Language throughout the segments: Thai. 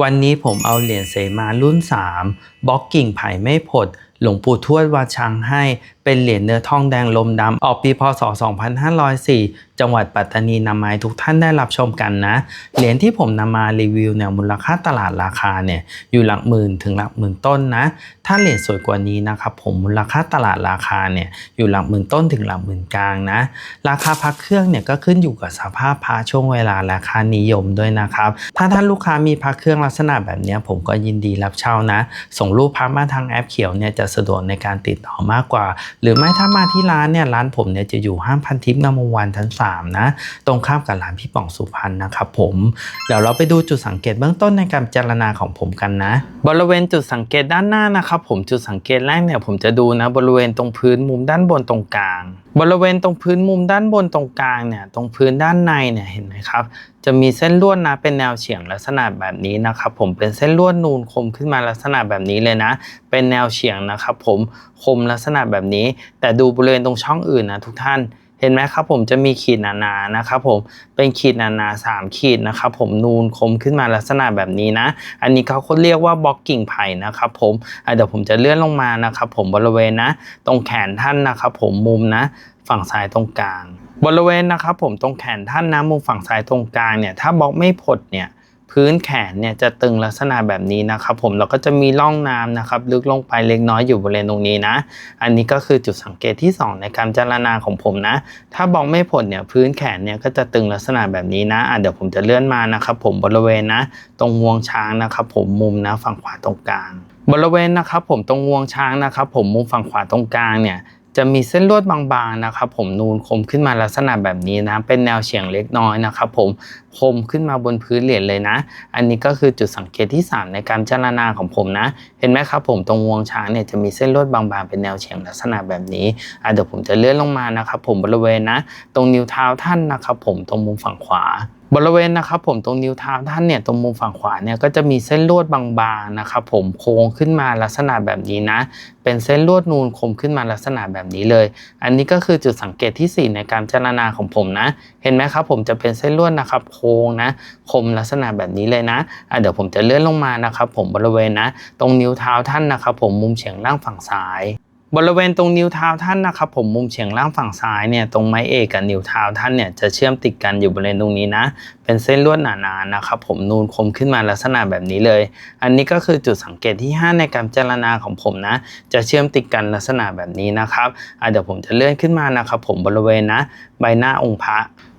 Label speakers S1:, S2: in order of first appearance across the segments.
S1: วันนี้ผมเอาเหรียญเสมารุ่น 3บล็อกกิ่งไผ่ไม่ผด หลวงปู่ทวดวาชังให้ เป็นเหรียญเนื้อทองแดงลมดำออกปีพศ 2504 จังหวัดปัตตานีนำมาให้ทุกท่านได้รับชมกันนะ เหรียญที่ผมนำมารีวิวเนี่ยมูลค่าตลาดราคาเนี่ยอยู่หลักหมื่นถึงหลักหมื่นต้นนะ ถ้าเหรียญสวยกว่านี้นะครับผมมูลค่าตลาดราคาเนี่ยอยู่หลักหมื่นต้นถึงหลักหมื่นกลางนะ ราคาพักเครื่องเนี่ยก็ขึ้นอยู่กับสภาพพระช่วงเวลาราคานิยมด้วยนะครับ ถ้าท่านลูกค้ามีพระเครื่องลักษณะแบบนี้ผมก็ยินดีรับเช่านะ ส่งรูปพระมาทางแอปเขียวเนี่ยจะสะดวกในการติดต่อมากกว่าหรือไม่ถ้ามาที่ร้านเนี่ยร้านผมเนี่ยจะอยู่ห้างพันทิพย์งามวงวานชั้น3นะตรงข้ามกับร้านพี่ป่องสุพรรณนะครับผมเดี๋ยวเราไปดูจุดสังเกตเบื้องต้นในการพิจารณาของผมกันนะ บริเวณจุดสังเกตด้านหน้านะครับผมจุดสังเกตแรกเนี่ยผมจะดูนะบริเวณตรงพื้นมุมด้านบนตรงกลาง บริเวณตรงพื้นมุมด้านบนตรงกลางเนี่ยตรงพื้นด้านในเนี่ยเห็นไหมครับ จะมีเส้นลวดนะเป็นแนวเฉียงลักษณะแบบนี้นะครับ ผมเป็นเส้นลวดนูนคมขึ้นมาลักษณะแบบนี้เลยนะ เป็นแนวเฉียงนะครับ ผมคมลักษณะแบบนี้ แต่ดูบริเวณตรงช่องอื่นนะทุกท่าน เห็นไหมครับผมจะมีขีดหนาๆนะครับผมเป็นขีดหนาๆสามขีดนะครับผมนูนคมขึ้นมาลักษณะแบบนี้นะ อันนี้เขาเรียกว่าบล็อกกิ่งไผ่นะครับผมเดี๋ยวผมจะเลื่อนลงมานะครับผมบริเวณนะ ตรงแขนท่านนะครับผมมุมนะฝั่งซ้ายตรงกลาง บริเวณนะครับผมตรงแขนท่านนะมุมฝั่งซ้ายตรงกลางเนี่ยถ้าบล็อกไม่ผดเนี่ย พื้นแขนเนี่ยจะตึงลักษณะแบบนี้นะครับผมแล้วก็จะมีร่องน้ำนะครับลึกลงไปเล็กน้อยอยู่บริเวณตรงนี้นะ อันนี้ก็คือจุดสังเกตที่ 2 ในการจารณาของผมนะ ถ้าบอกไม่ผลเนี่ยพื้นแขนเนี่ยก็จะตึงลักษณะแบบนี้นะอะเดี๋ยวผมจะเลื่อนมานะครับผมบริเวณนะ ตรงงวงช้างนะครับผมมุมนะฝั่งขวาตรงกลาง บริเวณนะครับผมตรงงวงช้างนะครับผมมุมฝั่งขวาตรงกลางเนี่ยจะมีเส้นลวดบางๆนะครับผมนูนคมขึ้นมาลักษณะแบบนี้นะเป็นแนวเฉียงเล็กน้อยนะครับผม คมขึ้นมาบนพื้นเหรียญเลยนะ อันนี้ก็คือจุดสังเกตที่ 3 ในการพิจารณาของผมนะ เห็นไหมครับผมตรงงวงช้างเนี่ยจะมีเส้นลวดบางๆเป็นแนวเฉียงลักษณะแบบนี้อะเดี๋ยวผมจะเลื่อนลงมานะครับผมบริเวณนะ ตรงนิ้วเท้าท่านนะครับผมตรงมุมฝั่งขวาบริเวณนะครับผมตรงนิ้วเท้าท่านเนี่ยตรงมุมฝั่งขวาเนี่ยก็จะมีเส้นลวดบางๆนะครับผมโค้งขึ้นมาลักษณะแบบนี้นะ เป็นเส้นลวดนูนคมขึ้นมาลักษณะแบบนี้เลย อันนี้ก็คือจุดสังเกตที่ 4 ในการพิจรณาของผมนะ เห็นไหมครับผมจะเป็นเส้นลวดนะครับโคงนะ คมลักษณะแบบนี้เลยนะะเดี๋ยวผมจะเลื่อนลงมานะครับ ผมบริเวณนะ ตรงนิ้วเท้าท่านนะครับ ผมมุมเฉียงล่างฝั่งซ้ายบริเวณตรงนิ้วเท้าท่านนะครับผมมุมเฉียงล่างฝั่งซ้ายเนี่ยตรงไม้เอกกับนิ้วเท้าท่านเนี่ยจะเชื่อมติดกันอยู่บริเวณตรงนี้นะ เป็นเส้นลวดหนาๆนะครับผมนูนคมขึ้นมาลักษณะแบบนี้เลย อันนี้ก็คือจุดสังเกตที่ 5 ในการพิจารณาของผมนะ จะเชื่อมติดกันลักษณะแบบนี้นะครับเดี๋ยวผมจะเลื่อนขึ้นมานะครับผมบริเวณนะ ใบหน้าองค์พระ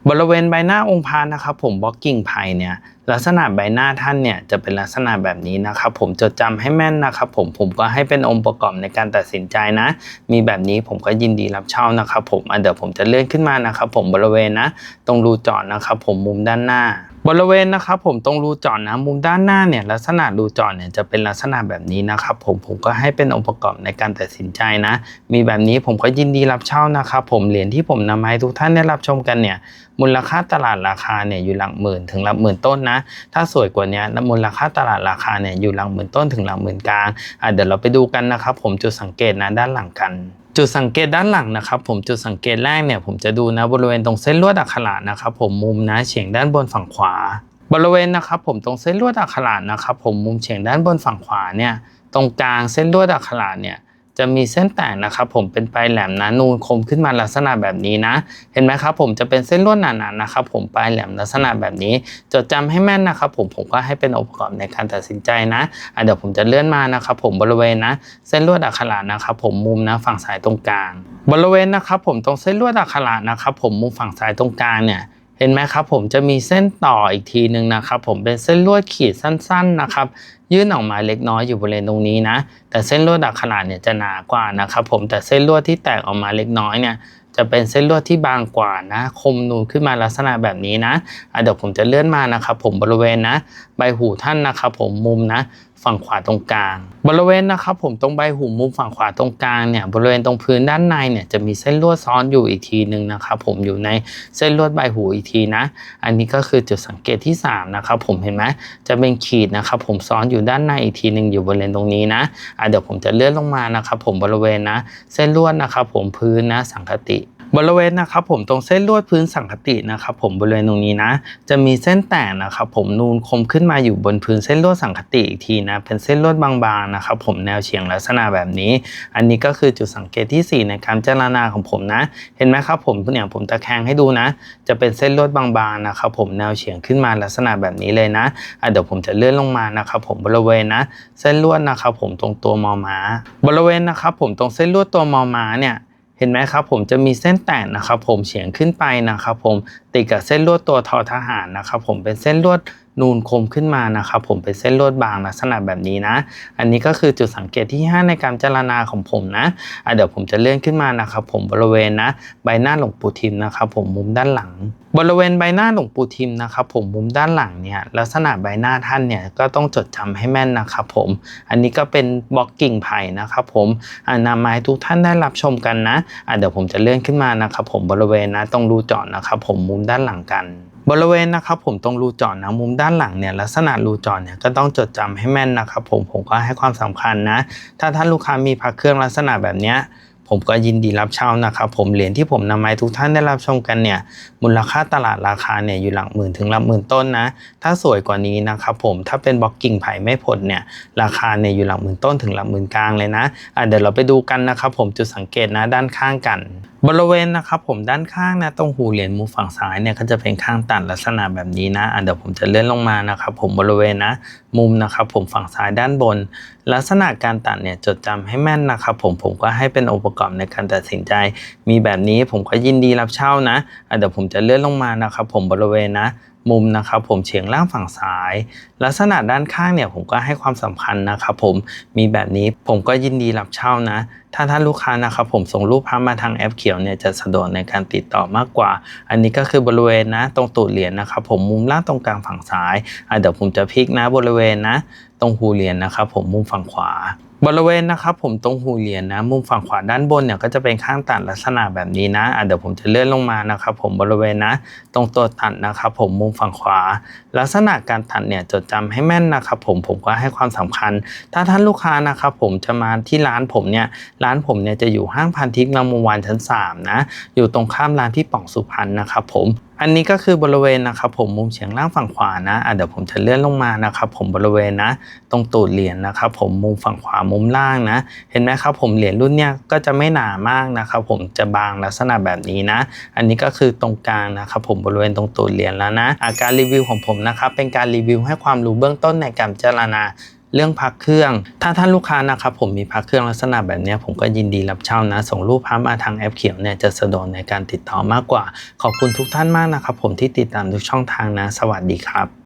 S1: บริเวณใบหน้าองค์พระนะครับผมบล็อกกิ่งไผ่เนี่ยลักษณะใบหน้าท่านเนี่ยจะเป็นลักษณะแบบนี้นะครับผมจดจำให้แม่นนะครับผมผมก็ให้เป็นองค์ประกอบในการตัดสินใจนะ มีแบบนี้ผมก็ยินดีรับเช่านะครับผมเดี๋ยวผมจะเลื่อนขึ้นมานะครับผมบริเวณนะ ตรงรูจอดนะครับผมมุมด้านหน้า บริเวณนะครับผมตรงรูจอดนะมุมด้านหน้าเนี่ยลักษณะรูจอดเนี่ยจะเป็นลักษณะแบบนี้นะครับผมผมก็ให้เป็นองค์ประกอบในการตัดสินใจนะ มีแบบนี้ผมก็ยินดีรับเช่านะครับผมเหรียญที่ผมนำมาให้ทุกท่านได้รับชมกันเนี่ยมูลค่าตลาดราคาเนี่ยอยู่หลักหมื่นถึงหลักหมื่นต้นนะ ถ้าสวยกว่านี้มูลค่าตลาดราคาเนี่ยอยู่หลักหมื่นต้นถึงหลักหมื่นกลางอะเดี๋ยวเราไปดูกันนะครับผมจุดสังเกตนะด้านหลังกัน จุดสังเกตด้านหลังนะครับ ผมจุดสังเกตแรกเนี่ยผมจะดูนะบริเวณตรงเส้นลวดอักขระนะครับ ผมมุมนะเฉียงด้านบนฝั่งขวา บริเวณนะครับ ผมตรงเส้นลวดอักขระนะครับ ผมมุมเฉียงด้านบนฝั่งขวาเนี่ยตรงกลางเส้นลวดอักขระเนี่ย จะมีเส้นแตกนะครับผมเป็นปลายแหลมนะนูนคมขึ้นมาลักษณะแบบนี้นะ เห็นไหมครับผมจะเป็นเส้นลวดหนาๆนะครับผมปลายแหลมลักษณะแบบนี้ จดจำให้แม่นนะครับผมผมก็ให้เป็นองค์ประกอบในการตัดสินใจนะอะเดี๋ยวผมจะเลื่อนมานะครับผมบริเวณนะ เส้นลวดอักขระนะครับผมมุมนะฝั่งซ้ายตรงกลาง บริเวณนะครับผมตรงเส้นลวดอักขระนะครับผมมุมฝั่งซ้ายตรงกลางเนี่ย เห็นไหมครับผมจะมีเส้นต่ออีกทีหนึ่งนะครับผมเป็นเส้นลวดขีดสั้นๆนะครับยื่นออกมาเล็กน้อยอยู่บริเวณตรงนี้นะ แต่เส้นลวดอักขระเนี่ยจะหนากว่านะครับผมแต่เส้นลวดที่แตกออกมาเล็กน้อยเนี่ยจะเป็นเส้นลวดที่บางกว่านะ คมนูนขึ้นมาลักษณะแบบนี้นะะเดี๋ยวผมจะเลื่อนมานะครับผมบริเวณนะใบหูท่านนะครับผมมุมนะฝั่งขวาตรงกลาง บริเวณนะครับผมตรงใบหูมุมฝั่งขวาตรงกลางเนี่ยบริเวณตรงพื้นด้านในเนี่ยจะมีเส้นลวดซ้อนอยู่อีกทีหนึ่งนะครับผมอยู่ในเส้นลวดใบหูอีกทีนะ อันนี้ก็คือจุดสังเกตที่ 3 นะครับผมเห็นไหมจะเป็นขีดนะครับผมซ้อนอยู่ด้านในอีกทีหนึ่งอยู่บริเวณตรงนี้นะอะเดี๋ยวผมจะเลื่อนลงมานะครับผมบริเวณนะ เส้นลวดนะครับผมพื้นนะสังคติ บริเวณนะครับผมตรงเส้นลวดพื้นสังคตินะครับผมบริเวณตรงนี้นะ จะมีเส้นแตกนะครับผมนูนคมขึ้นมาอยู่บนพื้นเส้นลวดสังคติอีกทีนะเป็นเส้นลวดบางๆนะครับผมแนวเฉียงลักษณะแบบนี้ อันนี้ก็คือจุดสังเกตที่ 4 ในการเจรณาของผมนะ เห็นไหมครับผมเนี่ยผมตะแคงให้ดูนะ จะเป็นเส้นลวดบางๆนะครับผมแนวเฉียงขึ้นมาลักษณะแบบนี้เลยนะะเดี๋ยวผมจะเลื่อนลงมานะครับผมบริเวณนะ เส้นลวดนะครับผมตรงตัวมอม้า บริเวณนะครับผมตรงเส้นลวดตัวมอม้าเนี่ย เห็นไหมครับผมจะมีเส้นแตกนะครับผมเฉียงขึ้นไปนะครับผมติดกับเส้นลวดตัวทอทหารนะครับผมเป็นเส้นลวด นูนคมขึ้นมานะครับผมเป็นเส้นลวดบางลักษณะแบบนี้นะ อันนี้ก็คือจุดสังเกตที่ 5 ในการเจรณาของผมนะะเดี๋ยวผมจะเลื่อนขึ้นมานะครับผมบริเวณนะใบหน้าหลวงปู่ทิมนะครับผมมุมด้านหลัง บริเวณใบหน้าหลวงปู่ทิมนะครับผมมุมด้านหลังเนี่ยลักษณะใบหน้าท่านเนี่ยก็ต้องจดจำให้แม่นนะครับผมอันนี้ก็เป็นบล็อกกิ่งไผ่นะครับผมอ่านำมาให้ทุกท่านได้รับชมกันนะะเดี๋ยวผมจะเลื่อนขึ้นมานะครับผมบริเวณนะตรงรูจาะนะครับผมมุมด้านหลังกัน บริเวณนะครับผมตรงรูจอดนะมุมด้านหลังเนี่ยลักษณะรูจอดเนี่ยก็ต้องจดจำให้แม่นนะครับผมผมก็ให้ความสำคัญนะ ถ้าท่านลูกค้ามีพักเครื่องลักษณะแบบเนี้ย ผมก็ยินดีรับเช่านะครับผมเหรียญที่ผมนำมาให้ทุกท่านได้รับชมกันเนี่ยมูลค่าตลาดราคาเนี่ยอยู่หลักหมื่นถึงหลักหมื่นต้นนะถ้าสวยกว่านี้นะครับผมถ้าเป็นบล็อกกิ่งไผ่ไม่ผลเนี่ยราคาเนี่ยอยู่หลักหมื่นต้นถึงหลักหมื่นกลางเลยนะะเดี๋ยวเราไปดูกันนะครับผมจุดสังเกตนะด้านข้างกันบริเวณนะครับผมด้านข้างนะตรงหูเหรียญมุมฝั่งซ้ายเนี่ยก็จะเป็นข้างตัดลักษณะแบบนี้นะอะเดี๋ยวผมจะเลื่อนลงมานะครับผมบริเวณนะมุมนะครับผมฝั่งซ้ายด้านบน ลักษณะการตัดเนี่ยจดจำให้แม่นนะครับผมผมก็ให้เป็นองค์ประกอบในการตัดสินใจ มีแบบนี้ผมก็ยินดีรับเช่านะอะเดี๋ยวผมจะเลื่อนลงมานะครับผมบริเวณนะ มุมนะครับผมเฉียงล่างฝั่งซ้าย ลักษณะด้านข้างเนี่ยผมก็ให้ความสำคัญนะครับผมมีแบบนี้ผมก็ยินดีรับเช่านะ ถ้าท่านลูกค้านะครับผมส่งรูปภาพมาทางแอปเขียวเนี่ยจะสะดวกในการติดต่อมากกว่า อันนี้ก็คือบริเวณนะ ตรงตูดเหรียญนะครับผมมุมล่างตรงกลางฝั่งซ้ายอะเดี๋ยวผมจะพลิกนะบริเวณนะ ตรงหูเหรียญนะครับผมมุมฝั่งขวา บริเวณนะครับผมตรงหูเหรียญนะมุมฝั่งขวาด้านบนเนี่ยก็จะเป็นข้างตัดลักษณะแบบนี้นะอะเดี๋ยวผมจะเลื่อนลงมานะครับผมบริเวณนะ ตรงตัวตัดนะครับผมมุมฝั่งขวา ลักษณะการตัดเนี่ยจดจำให้แม่นนะครับผมผมก็ให้ความสำคัญ ถ้าท่านลูกค้านะครับผมจะมาที่ร้านผมเนี่ยร้านผมเนี่ยจะอยู่ห้างพันทิพย์งามวงวานชั้น3นะอยู่ตรงข้ามร้านพี่ป๋องสุพรรณนะครับผมอันนี้ก็คือบริเวณนะครับผมมุมเฉียงล่างฝั่งขวานะอะเดี๋ยวผมจะเลื่อนลงมานะครับผมบริเวณนะ ตรงตูดเหรียญนะครับผมมุมฝั่งขวามุมล่างนะ เห็นไหมครับผมเหรียญรุ่นเนี้ยก็จะไม่หนามากนะครับผมจะบางลักษณะแบบนี้นะ อันนี้ก็คือตรงกลางนะครับผมบริเวณตรงตูดเหรียญแล้วนะอาการรีวิวของผมนะครับเป็นการรีวิวให้ความรู้เบื้องต้นในการพิจารณา เรื่องพักเครื่อง ถ้าท่านลูกค้านะครับผมมีพักเครื่องลักษณะแบบนี้ผมก็ยินดีรับเช่านะ ส่งรูปภาพมาทางแอปเขียวเนี่ยจะสะดวกในการติดต่อมากกว่า ขอบคุณทุกท่านมากนะครับผมที่ติดตามทุกช่องทางนะ สวัสดีครับ